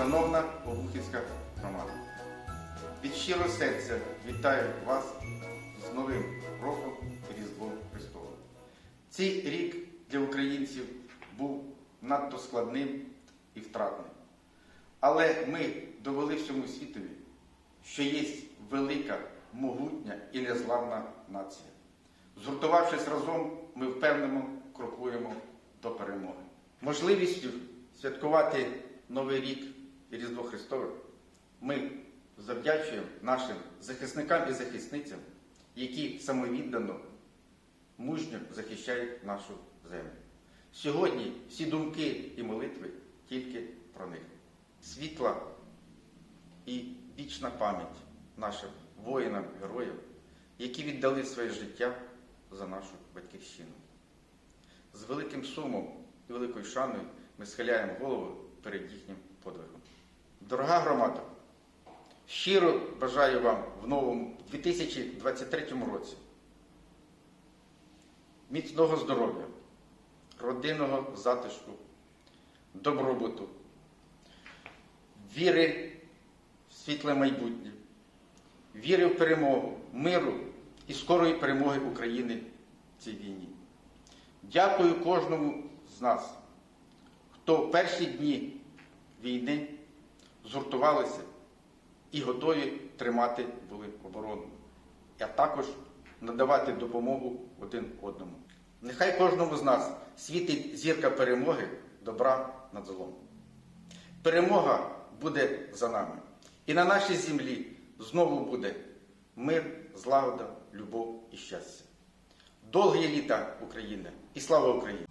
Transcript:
шановна Обухівська громада. Від щиро серця вітаю вас з Новим роком і Різдвом Христовим. Цей рік для українців був надто складним і втратним. Але ми довели всьому світові, що є велика, могутня і незламна нація. Згуртувавшись разом, ми впевнено крокуємо до перемоги. Можливістю святкувати новий рік і Різдво Христове ми завдячуємо нашим захисникам і захисницям, які самовіддано, мужньо захищають нашу землю. Сьогодні всі думки і молитви тільки про них. Світла і вічна пам'ять нашим воїнам, героям, які віддали своє життя за нашу батьківщину. З великим сумом і великою шаною ми схиляємо голову перед їхнім подвигом. Дорога громада, щиро бажаю вам в новому 2023 році міцного здоров'я, родинного затишку, добробуту, віри в світле майбутнє, віри в перемогу, миру і скорої перемоги України в цій війні. Дякую кожному з нас, хто в перші дні війни згуртувалися і готові тримати були оборону, а також надавати допомогу один одному. Нехай кожному з нас світить зірка перемоги добра над злом. Перемога буде за нами. І на нашій землі знову буде мир, злагода, любов і щастя. Довгі літа України і слава Україні!